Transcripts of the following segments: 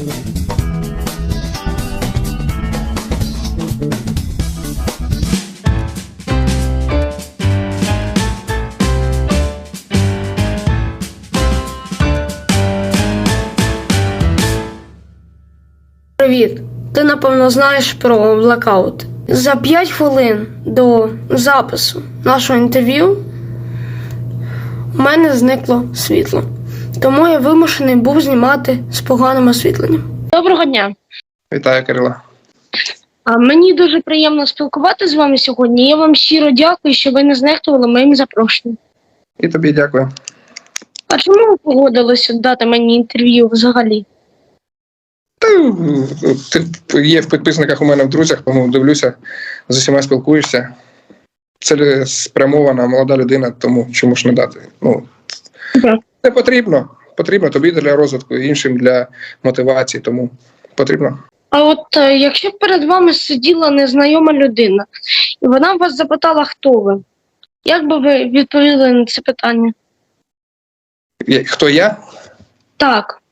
Привіт! Ти напевно знаєш про блекаут. За 5 хвилин до запису нашого інтерв'ю у мене зникло світло. Тому я вимушений був знімати з поганим освітленням. Доброго дня! Вітаю, Кирила. А мені дуже приємно спілкуватися з вами сьогодні. Я вам щиро дякую, що ви не знехтували моїм запрошенням. І тобі дякую. А чому ви погодилися дати мені інтерв'ю взагалі? Та, Ти є в підписниках у мене в друзях, тому дивлюся, з усіма спілкуєшся. Це спрямована молода людина, тому чому ж не дати? Ну, Так. Це потрібно. Потрібно тобі для розвитку, іншим для мотивації, тому потрібно. А от е, якщо б перед вами сиділа незнайома людина, і вона вас запитала, хто ви, як би ви відповіли на це питання? Хто я? Так.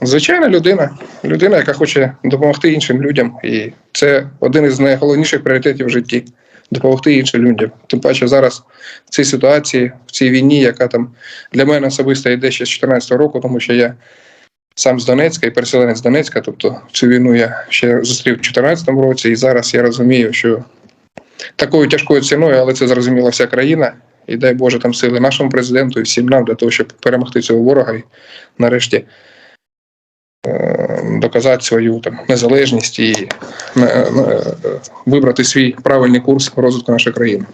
Звичайна людина. Людина, яка хоче допомогти іншим людям. І це один із найголовніших пріоритетів в житті допомогти іншим людям. Тим паче зараз в цій ситуації, в цій війні, яка там для мене особисто йде ще з 14 року, тому що я сам з Донецька і переселенець з Донецька. Тобто цю війну я ще зустрів у 2014 році, і зараз я розумію, що такою тяжкою ціною, але це зрозуміла вся країна. І дай Боже там сили нашому президенту і всім нам для того, щоб перемогти цього ворога і нарешті доказати свою там незалежність і е, е, вибрати свій правильний курс розвитку нашої країни.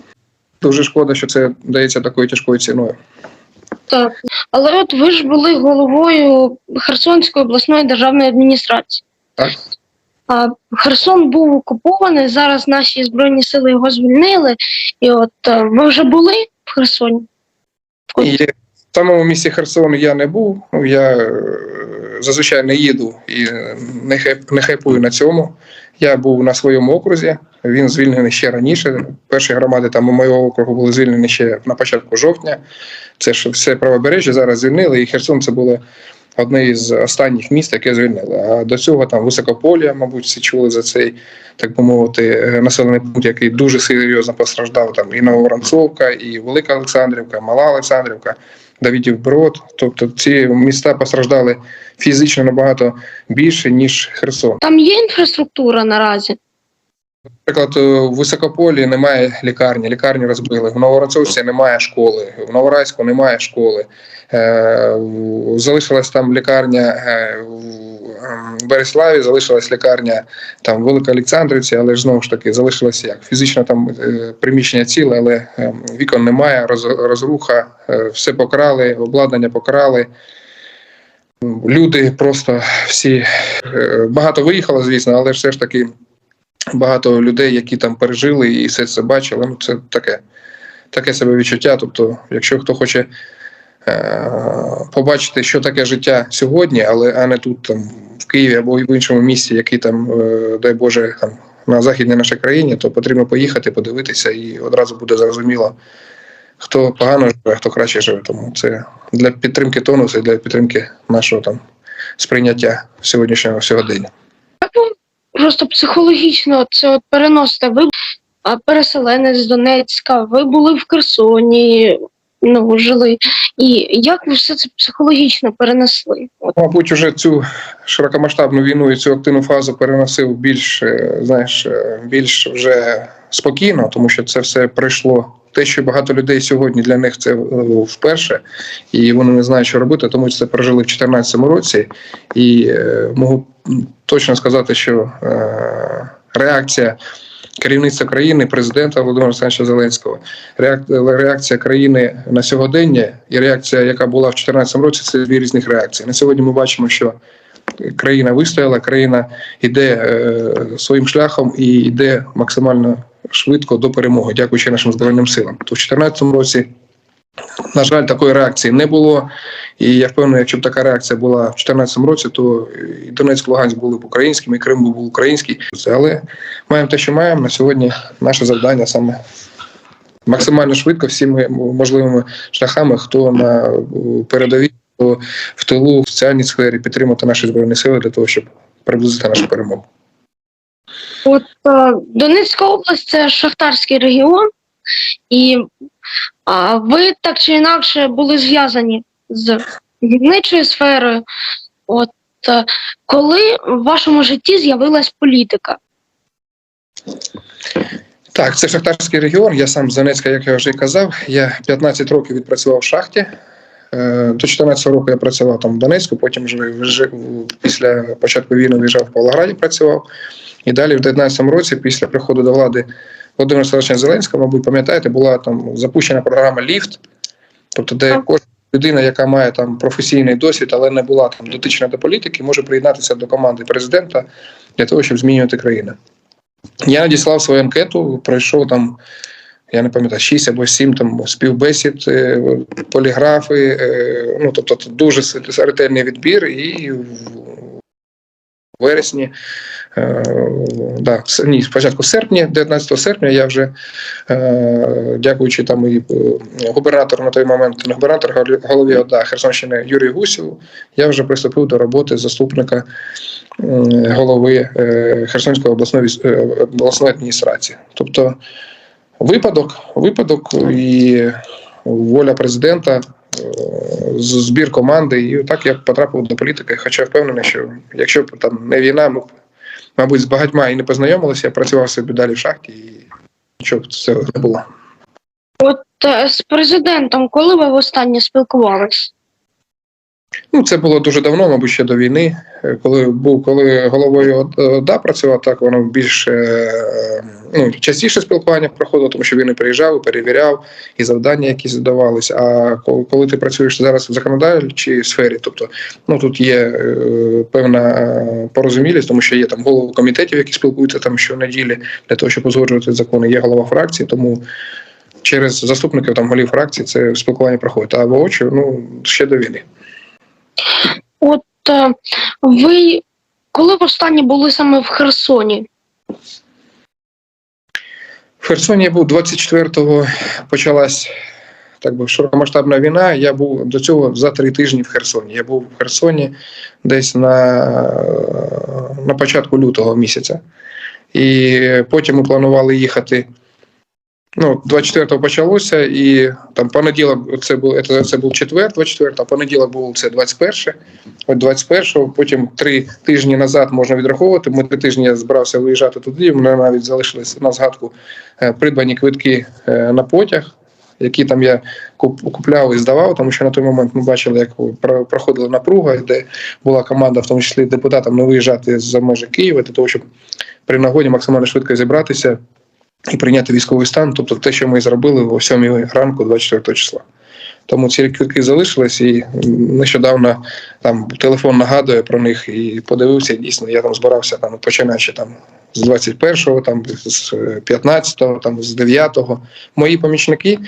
Дуже шкода, що це дається такою тяжкою ціною. Так. Але от ви ж були головою Херсонської обласної державної адміністрації. Так. А Херсон був окупований, зараз наші збройні сили його звільнили. І от е, ви вже були в Херсоні? В самому місті Херсон я не був. Я е, зазвичай не їду і не хеп, не хепую на цьому. Я був на своєму окрузі. Він звільнений ще раніше. Перші громади там у моєго округу були звільнені ще на початку жовтня. Це ж все правобережжя зараз звільнили, і Херсон це було одне із останніх міст, яке звільнили. А до цього там Високополя, мабуть, всі чули за цей, так би мовити, е, населений пункт, який дуже серйозно постраждав. Там і Новоранцовка, і Велика Олександрівка, і Мала Олександрівка, Давідів Брод. Тобто ці міста постраждали фізично набагато більше, ніж Херсон. Там є інфраструктура наразі. Наприклад, у Високополі немає лікарні, лікарню розбили. В Новоронцовці немає школи, в Новорайську немає школи. Е, Залишилась там лікарня е, в ем, Береславі, залишилась лікарня там в Великоолександрівці, але ж знову ж таки залишилося як. Фізично там е, приміщення ціле, але е, вікон немає, розруха, е, все покрали, обладнання покрали. Люди просто всі е, багато виїхало, звісно, але все ж таки багато людей, які там пережили і все це бачили. Ну, це таке, таке себе відчуття. Тобто, якщо хто хоче е, побачити, що таке життя сьогодні, але а не тут, там, в Києві або в іншому місті, який там, е, дай Боже, там на західній нашій країні, то потрібно поїхати, подивитися, і одразу буде зрозуміло, хто погано живе, хто краще живе. Тому це для підтримки тонусу і для підтримки нашого там сприйняття сьогоднішнього сьогодення. Просто психологічно це от переносите? Ви переселенець з Донецька, ви були в Херсоні, ну, жили. І як ви все це психологічно перенесли? От, Мабуть, уже цю широкомасштабну війну і цю активну фазу переносив більш, знаєш, е, більш вже спокійно, тому що це все пройшло. Те, що багато людей сьогодні для них це е, вперше, і вони не знають, що робити, тому це прожили в 2014 році. І е, можу точно сказати, що е, реакція керівництва країни, президента Володимира Олександровича Зеленського, реак- реакція країни на сьогодення і реакція, яка була в 2014 році, це дві різних реакції. На сьогодні ми бачимо, що країна вистояла, країна йде е, своїм шляхом і йде максимально швидко до перемоги, дякуючи нашим збройним силам. То в 2014 році. На жаль, такої реакції не було. І я впевнений, якщо б така реакція була в 2014 році, то і Донецьк, Луганськ були б українськими, і Крим був український. Але маємо те, що маємо. На сьогодні наше завдання саме максимально швидко всіми можливими шляхами, хто на передовій, хто в тилу, в соціальній сфері, підтримати наші збройні сили для того, щоб приблизити нашу перемогу. От е, Донецька область це шахтарський регіон, і а, ви так чи інакше були зв'язані з гірничою сферою. От е, коли в вашому житті з'явилась політика? Так, це шахтарський регіон. Я сам з Донецька, як я вже казав. Я 15 років відпрацював в шахті. Е, До 14 року я працював там в Донецьку, потім вже після початку війни виїжджав в Павлограді, працював. І далі в 19 році, після приходу до влади Володимира Олександровича Зеленського, мабуть, пам'ятаєте, була там запущена програма Ліфт, тобто, де кожна людина, яка має там професійний досвід, але не була там дотична до політики, може приєднатися до команди президента для того, щоб змінювати країну. Я надіслав свою анкету, пройшов там, я не пам'ятаю, 6 або 7 там співбесід, е, поліграфи, е, ну тобто дуже ретельний відбір, і вересні, е, да, ні, спочатку в серпні, 19 серпня, я вже, е, дякуючи там і е, губернатору на той момент, губернатор, голові ОДА Херсонщини Юрію Гусєву, я вже приступив до роботи заступника голови Херсонської обласної обласної адміністрації. Тобто випадок, випадок і воля президента, збір команди, і так я потрапив до політики. Хоча впевнений, що якщо б там не війна, ми б, мабуть, з багатьма і не познайомилися, я працював собі далі в шахті, і нічого б цього не було. От е, з президентом, коли ви востаннє спілкувались? Ну, це було дуже давно, мабуть, ще до війни. Е, Коли був коли головою ОДА працював, так воно більш е, ну, частіше спілкування проходило, тому що він і приїжджав, і перевіряв, і завдання якісь здавалися. А коли, ти працюєш зараз в законодавчій сфері, тобто ну тут є е, певна порозумілість, тому що є там голови комітетів, які спілкуються там щонеділі для того, щоб узгоджувати закони. Є голова фракції, тому. Через заступників там голів фракції це спілкування проходить. А воочию, ну ще до війни. От е, ви коли востаннє були саме в Херсоні? В Херсоні я був 24-го почалась так би широкомасштабна війна. Я був до цього за три тижні в Херсоні. Я був в Херсоні десь на, на початку лютого місяця. І потім ми планували їхати. Ну, 24-го почалося, і там понеділок це був це, це був четвер, 24 а понеділок був це 21 От 21-го, потім три тижні назад можна відраховувати. Ми три тижні збирався виїжджати туди. Мене навіть залишились на згадку е, придбані квитки е, на потяг, які там я куп- купляв і здавав, тому що на той момент ми бачили, як проходила напруга, де була команда, в тому числі депутатам, не виїжджати за межі Києва для того, щоб при нагоді максимально швидко зібратися і прийняти військовий стан, тобто те, що ми зробили о 7 ранку 24 числа. Тому ці квитки залишились, і нещодавно там телефон нагадує про них і подивився. Дійсно, я там збирався там починаючи там з 21-го, там з 15-го, там з 9-го. Мої помічники,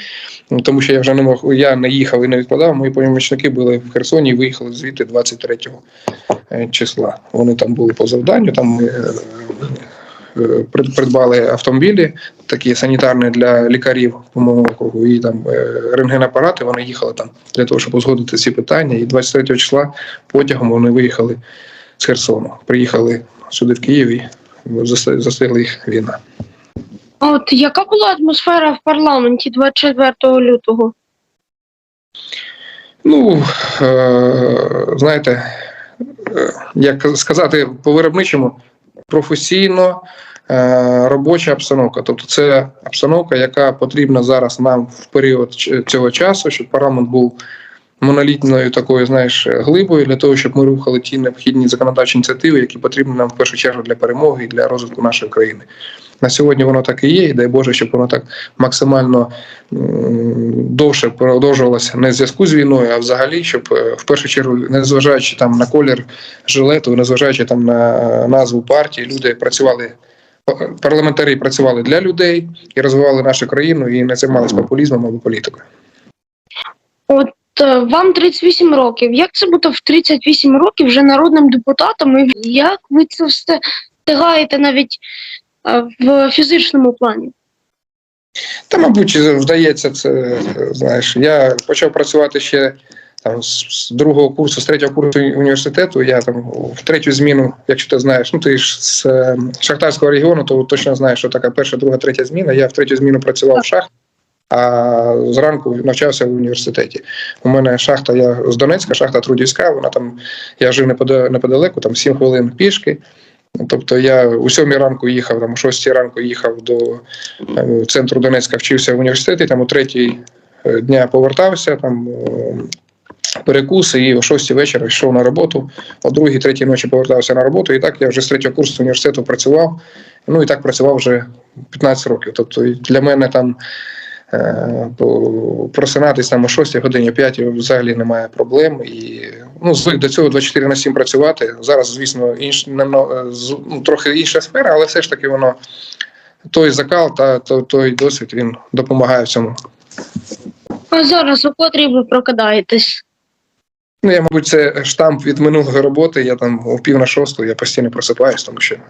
тому що я вже не мог, я не їхав і не відкладав. Мої помічники були в Херсоні і виїхали звідти 23-го е, числа. Вони там були по завданню. Там е, придбали автомобілі, такі санітарні для лікарів по моєму округу, і там е, рентгенапарати. Вони їхали там для того, щоб узгодити ці питання. І 23 числа потягом вони виїхали з Херсону. Приїхали сюди в Київ і застигла їх війна. От яка була атмосфера в парламенті 24 лютого? Ну е, знаєте, е, як сказати по виробничому, професійно е, робоча обстановка. Тобто, це обстановка, яка потрібна зараз нам в період цього часу, щоб парламент був монолітною такою, знаєш, глибою для того, щоб ми рухали ті необхідні законодавчі ініціативи, які потрібні нам в першу чергу для перемоги і для розвитку нашої країни. На сьогодні воно так і є, і дай Боже, щоб воно так максимально довше продовжувалося не в зв'язку з війною, а взагалі, щоб е, в першу чергу, не зважаючи там на колір жилету, не зважаючи там на назву партії, люди працювали. Парламентарі працювали для людей і розвивали нашу країну і не займалися популізмом або політикою. От вам 38 років. Як це бути в 38 років вже народним депутатом? І як ви це все встигаєте навіть е, в фізичному плані? Та, мабуть, вдається це. Знаєш, я почав працювати ще там з другого курсу, з третього курсу університету. Я там в третю зміну, якщо ти знаєш, ну ти ж з е, шахтарського регіону, то точно знаєш, що така перша, друга, третя зміна. Я в третю зміну працював в шахті, а зранку навчався в університеті. У мене шахта, я з Донецька, шахта Трудівська, вона там, я жив неподалеку, там 7 хвилин пішки. Тобто я у сьомій ранку їхав, там, о шостій ранку їхав до е, центру Донецька, вчився в університеті, там о третій е, дня повертався, там е, перекуси, і о шостій вечора йшов на роботу, о другій, третій ночі повертався на роботу. І так я вже з третього курсу університету працював. Ну і так працював вже 15 років. Тобто для мене там просинатись там о 6 годині, о 5 взагалі немає проблем. І ну, звик до цього 24 на 7 працювати. Зараз, звісно, інш, намно- ну, трохи інша сфера, але все ж таки воно той закал та то- той досвід він допомагає в цьому. А зараз у котрій ви прокидаєтесь? Ну, я, мабуть, це штамп від минулої роботи. Я там о пів на шосту, я постійно просипаюсь, тому що е,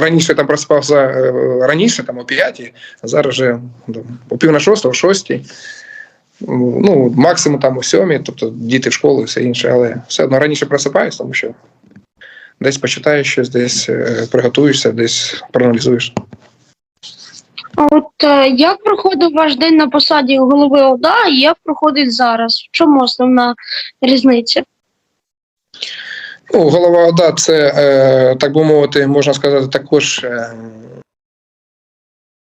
раніше там проспався е, раніше, там о п'ятій, а зараз вже о пів на шосту, о шостій. Ну, максимум там о сьомій, тобто діти в школу і все інше, але все одно раніше просипаюсь, тому що десь почитаєш щось, десь е, приготуєшся, десь проаналізуєш. А от е, як проходив ваш день на посаді голови ОДА і як проходить зараз? В чому основна різниця? Ну, голова ОДА це, е, так би мовити, можна сказати, також е,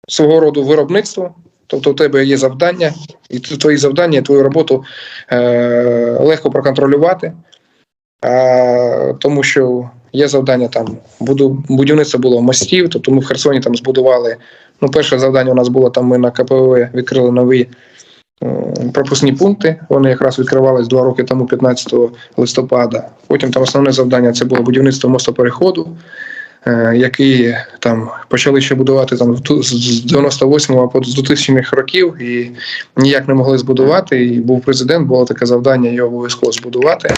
свого роду виробництво. Тобто у тебе є завдання, і твої завдання, і твою роботу е, легко проконтролювати, тому що є завдання там будівництво було мостів. Тобто ми в Херсоні там збудували. Ну, перше завдання у нас було там. Ми на КПВ відкрили нові пропускні пункти. Вони якраз відкривались два роки тому, 15 листопада. Потім там основне завдання це було будівництво мостопереходу, е, який там почали ще будувати там з- з 98-го по 2000-х років і ніяк не могли збудувати. І був президент, було таке завдання його обов'язково збудувати.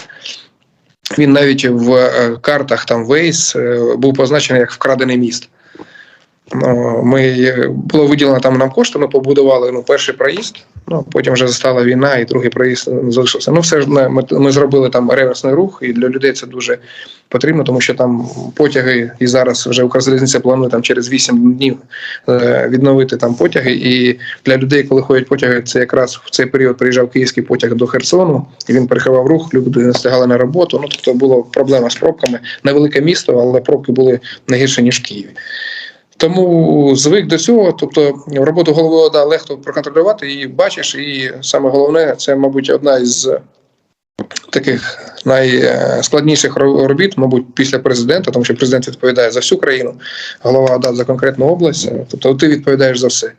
Він навіть в е, картах там е, був позначений як вкрадений міст. Ми було виділено там нам кошти, ми побудували ну, перший проїзд. Ну потім вже застала війна, і другий проїзд е, залишився. Ну, все ж ми, ми, зробили там реверсний рух, і для людей це дуже потрібно, тому що там потяги, і зараз вже Укрзалізниця планує там через 8 днів е, відновити там потяги. І для людей, коли ходять потяги, це якраз в цей період приїжджав київський потяг до Херсону, і він перекривав рух, люди не встигали на роботу. Ну тобто була проблема з пробками. Невелике місто, але пробки були не гірше ніж в Києві. Тому звик до цього, тобто роботу голови ОДА легко проконтролювати і бачиш, і саме головне, це, мабуть, одна із таких найскладніших робіт, мабуть, після президента, тому що президент відповідає за всю країну, голова ОДА за конкретну область. Тобто ти відповідаєш за все.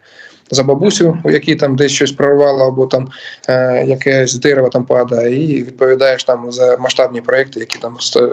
За бабусю, у якій там десь щось прорвало, або там е, якесь дерево там падає, і відповідаєш там за масштабні проекти, які там е,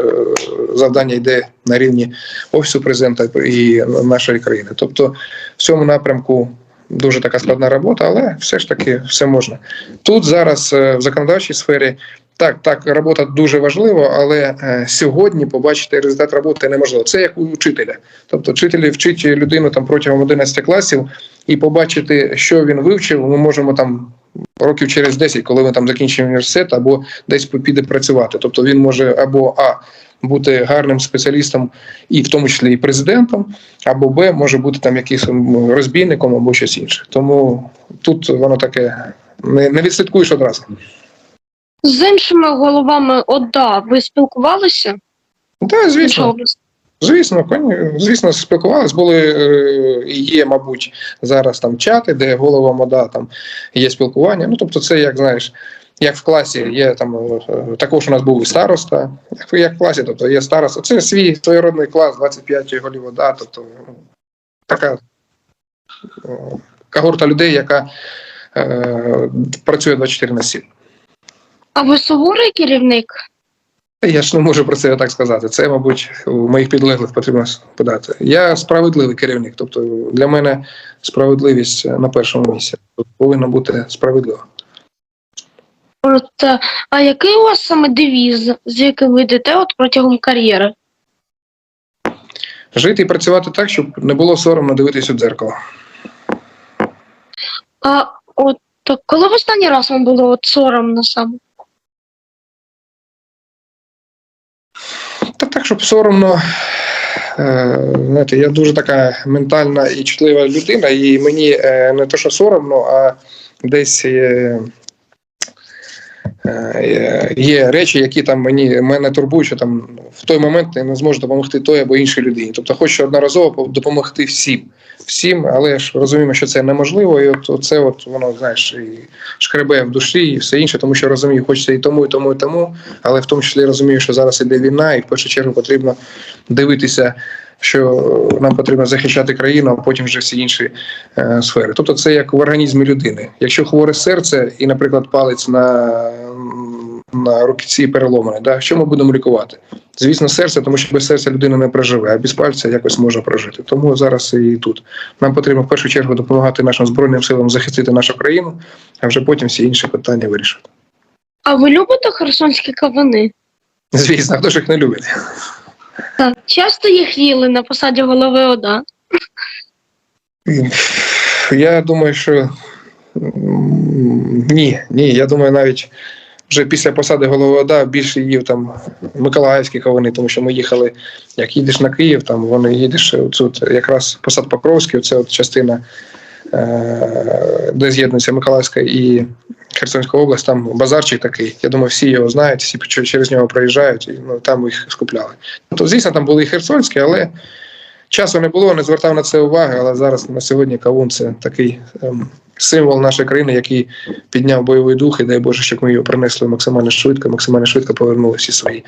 завдання йде на рівні офісу президента і нашої країни. Тобто в цьому напрямку дуже така складна робота, але все ж таки все можна. Тут зараз е, в законодавчій сфері. Так, так, робота дуже важлива, але е, сьогодні побачити результат роботи неможливо. Це як у учителя. Тобто, вчитель вчить людину там протягом 11 класів і побачити, що він вивчив, ми можемо там років через 10, коли він там закінчить університет, або десь піде працювати. Тобто він може або А бути гарним спеціалістом, і в тому числі і президентом, або Б може бути там якимось розбійником або щось інше. Тому тут воно таке не, не відслідкуєш одразу. З іншими головами ОДА ви спілкувалися? Так, звісно. Звісно, звісно, спілкувалися. Були е, і є, мабуть, зараз там чати, де голова мода там є спілкування. Ну тобто, це як знаєш, як в класі є там е, також у нас був і староста, як, як в класі, тобто є староста. Це свій своєродний клас, 25 голів вода, тобто така е, когорта людей, яка е, працює 24 на 7. А ви суворий керівник? Я ж не можу про це так сказати. Це, мабуть, у моїх підлеглих потрібно подати. Я справедливий керівник. Тобто для мене справедливість на першому місці. Тобто повинна бути справедлива. От, е, а який у вас саме девіз, з яким ви йдете от протягом кар'єри? Жити і працювати так, щоб не було соромно дивитися у дзеркало. А от коли в останній раз вам було от соромно саме? Щоб соромно. Е, Знаєте, я дуже така ментальна і чутлива людина, і мені е, не то, що соромно, а десь е, е, є речі, які там мені мене турбують, що там в той момент я не зможу допомогти той або іншій людині. Тобто хочу одноразово допомогти всім. Всім, але ж розуміємо, що це неможливо, і от це от воно знаєш і шкребе в душі, і все інше, тому що розумію, хочеться і тому, і тому, і тому, але в тому числі розумію, що зараз іде війна, і в першу чергу потрібно дивитися, що нам потрібно захищати країну, а потім вже всі інші е, сфери. Тобто, це як в організмі людини. Якщо хворе серце і, наприклад, палець на, на руці переломаний, да, що ми будемо лікувати? Звісно, серце, тому що без серця людина не проживе, а без пальця якось може прожити. Тому зараз і тут нам потрібно в першу чергу допомагати нашим збройним силам захистити нашу країну, а вже потім всі інші питання вирішити. А ви любите херсонські кавуни? Звісно, хто ж їх не любить. Так. Часто їх їли на посаді голови ОДА? Я думаю, що ні, ні. Я думаю, навіть вже після посади голови ОДА більше їв там Миколаївські кавуни, тому що ми їхали, як їдеш на Київ, там вони їдеш тут якраз посад Покровський, це от частина, е, де з'єднується Миколаївська і Херсонська область, там базарчик такий. Я думаю, всі його знають, всі через нього проїжджають, і ну, там їх скупляли. Тобто, звісно, там були і херсонські, але часу не було, не звертав на це уваги. Але зараз на сьогодні кавун це такий ем, символ нашої країни, який підняв бойовий дух, і дай Боже, щоб ми його принесли максимально швидко, максимально швидко повернули всі свої.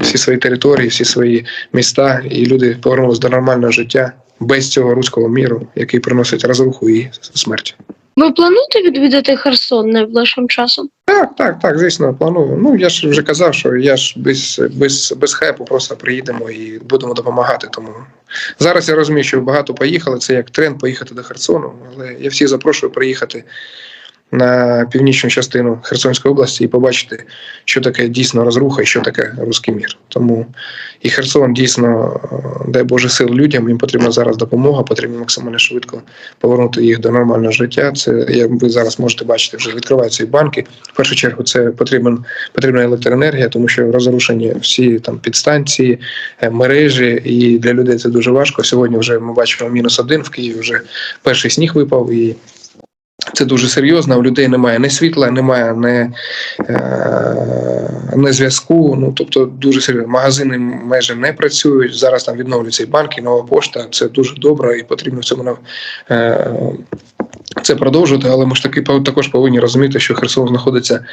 Всі свої території, всі свої міста, і люди повернулися до нормального життя без цього руського міру, який приносить розруху і смерть. Ви плануєте відвідати Херсон найближчим часом? Так, так, так, звісно, планую. Ну я ж вже казав, що я ж без, без, без хайпу просто приїдемо і будемо допомагати. Тому зараз я розумію, що багато поїхали. Це як тренд поїхати до Херсону, але я всіх запрошую приїхати на північну частину Херсонської області і побачити, що таке дійсно розруха і що таке руський мір. Тому і Херсон дійсно, е, дай Боже сил людям. Їм потрібна зараз допомога, потрібно максимально швидко повернути їх до нормального життя. Це як ви зараз можете бачити, вже відкриваються і банки. В першу чергу це потрібен потрібна електроенергія, тому що розрушені всі там підстанції, е, мережі, і для людей це дуже важко. Сьогодні вже ми бачимо мінус один в Києві. Вже перший сніг випав і. Це дуже серйозно. У людей немає ні світла, немає ні, е, ні зв'язку. Ну тобто дуже серйозно. Магазини майже не працюють. Зараз там відновлюються і банки, і нова пошта. Це дуже добре і потрібно в цьому е, це продовжувати. Але ми ж таки також повинні розуміти, що Херсон знаходиться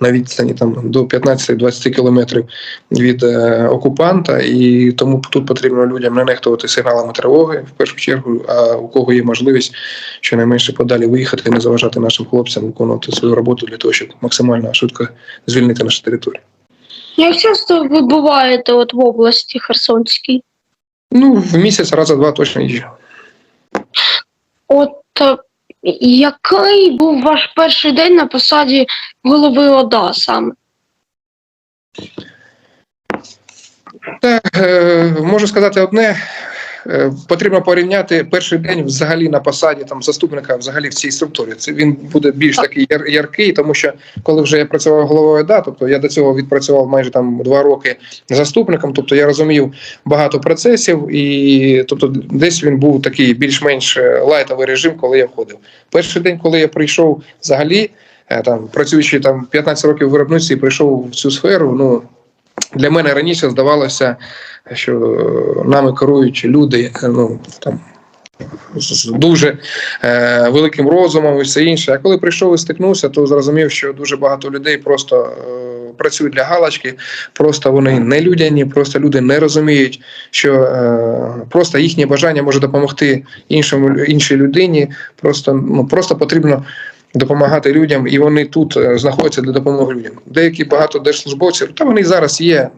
на відстані там до 15-20 кілометрів від е, окупанта, і тому тут потрібно людям не нехтувати сигналами тривоги в першу чергу. А у кого є можливість щонайменше подалі виїхати і не заважати нашим хлопцям виконувати свою роботу для того, щоб максимально швидко звільнити нашу територію. Як часто ви буваєте от в області Херсонській? Ну в місяць раза два точно їжджу. От е, який був ваш перший день на посаді голови ОДА саме? Так, е, можу сказати одне. Е, Потрібно порівняти перший день взагалі на посаді там заступника взагалі в цій структурі. Це він буде більш такий яр- яркий, тому що коли вже я працював головою ОДА, тобто я до цього відпрацював майже там два роки заступником, тобто я розумів багато процесів, і тобто десь він був такий більш-менш е, лайтовий режим, коли я входив. Перший день, коли я прийшов взагалі, е, там працюючи там 15 років в виробництві, прийшов в цю сферу. Ну для мене раніше здавалося, що нами керують люди, е, ну там. З дуже е, великим розумом і все інше. А коли прийшов і стикнувся, то зрозумів, що дуже багато людей просто е, працюють для галочки, просто вони не людяні, просто люди не розуміють, що е, просто їхнє бажання може допомогти іншому іншій людині. Просто ну просто потрібно допомагати людям, і вони тут е, знаходяться для допомоги людям. Деякі багато держслужбовців, та вони зараз є,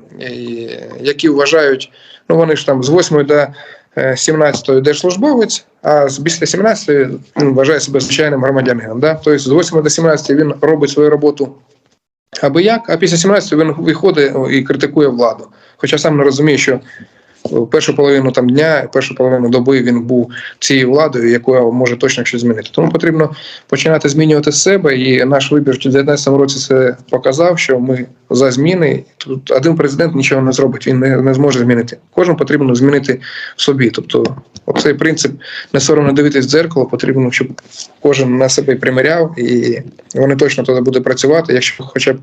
які вважають, ну вони ж там з 8 до е, 17 держслужбовець, а після 17 він вважає себе звичайним громадянином. Да? Тобто з 8 до 17 він робить свою роботу аби як, а після 17 він виходить і критикує владу. Хоча сам не розуміє, що першу половину там дня, першу половину доби він був цією владою, якою може точно щось змінити. Тому потрібно починати змінювати себе. І наш вибір в 2019 році це показав, що ми за зміни. Тут один президент нічого не зробить, він не, не зможе змінити. Кожен потрібно змінити в собі. Тобто, оцей принцип не соромно дивитись в дзеркало, потрібно, щоб кожен на себе приміряв, і вони точно тоді буде працювати, якщо хоча б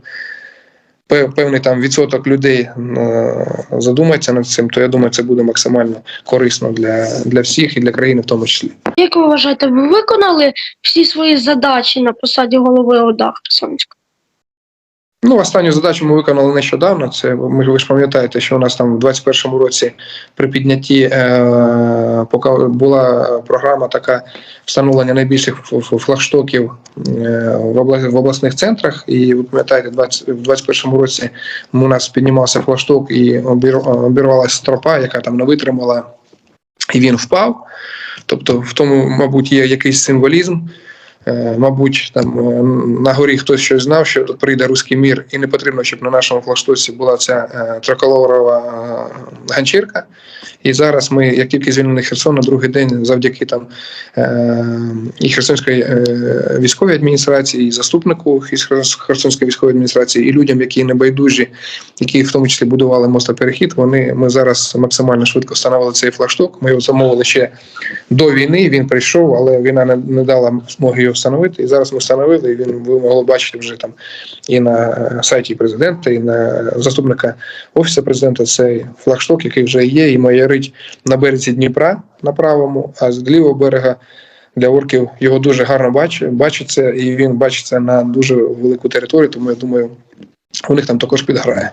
певний там відсоток людей е, задумається над цим, то я думаю, це буде максимально корисно для, для всіх і для країни в тому числі. Як ви вважаєте, ви виконали всі свої задачі на посаді голови ОДА Херсонська? Ну, останню задачу ми виконали нещодавно. Це ми ви ж пам'ятаєте, що у нас там в 21-му році при піднятті е, була програма така встановлення найбільших флагштоків е, в, обла- в обласних центрах. І ви пам'ятаєте, 20, в 21-му році у нас піднімався флагшток і обір- обірвалася тропа, яка там не витримала, і він впав. Тобто, в тому, мабуть, є якийсь символізм. Е, Мабуть, там е, на горі хтось щось знав, що прийде руський мір, і не потрібно, щоб на нашому флагштоці була ця е, триколорова ганчірка. І зараз ми, як тільки звільнили Херсон, на другий день, завдяки там і Херсонської військової адміністрації, і заступнику Херсонської військової адміністрації, і людям, які небайдужі, які в тому числі будували мостоперехід, вони ми зараз максимально швидко встановили цей флагшток. Ми його замовили ще до війни. Він прийшов, але війна не дала змоги його встановити. І зараз ми встановили. І він ви могли бачити вже там і на е, сайті президента, і на заступника офісу президента. Цей флагшток, який вже є, і майорить на березі Дніпра на правому, а з лівого берега. Для орків його дуже гарно бачить, бачиться, і він бачиться на дуже велику територію, тому я думаю, у них там також підграє.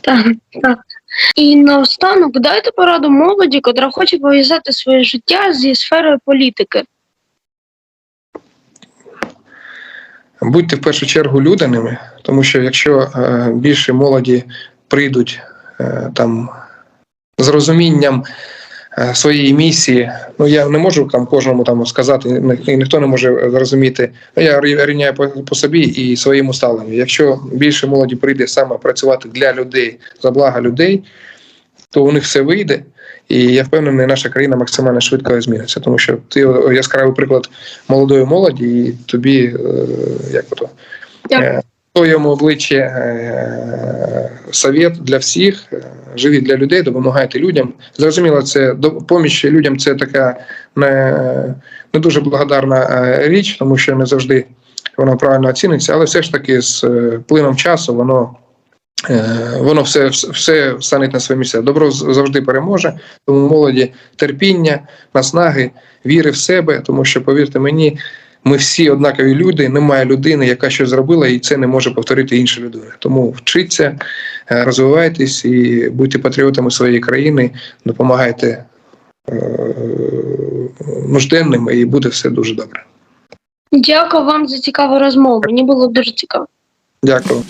Так, так. І наостанок дайте пораду молоді, котра хоче пов'язати своє життя зі сферою політики. Будьте в першу чергу людяними, тому що якщо е, більше молоді прийдуть е, там з розумінням е, своєї місії, ну я не можу там кожному там сказати, і ніхто не може зрозуміти. Ну, Я рівняю по, по собі і своєму ставленню. Якщо більше молоді прийде саме працювати для людей, за благо людей, то у них все вийде. І я впевнений, наша країна максимально швидко зміниться, тому що ти яскравий приклад молодої молоді, і тобі е, як ото Дякую. е, обличчі е, совет для всіх, живіть для людей, допомагайте людям. Зрозуміло, це поміч людям це така не, не дуже благодарна річ, тому що не завжди воно правильно оціниться, але все ж таки з плином часу воно. Е, Воно все, все- стане на своє місце. Добро завжди переможе. Тому молоді терпіння, наснаги, віри в себе, тому що повірте мені, ми всі однакові люди. Немає людини, яка щось зробила, і це не може повторити інша людина. Тому вчіться, е, розвивайтесь і будьте патріотами своєї країни, допомагайте е, нужденним, і буде все дуже добре. Дякую вам за цікаву розмову. Мені було дуже цікаво. Дякую.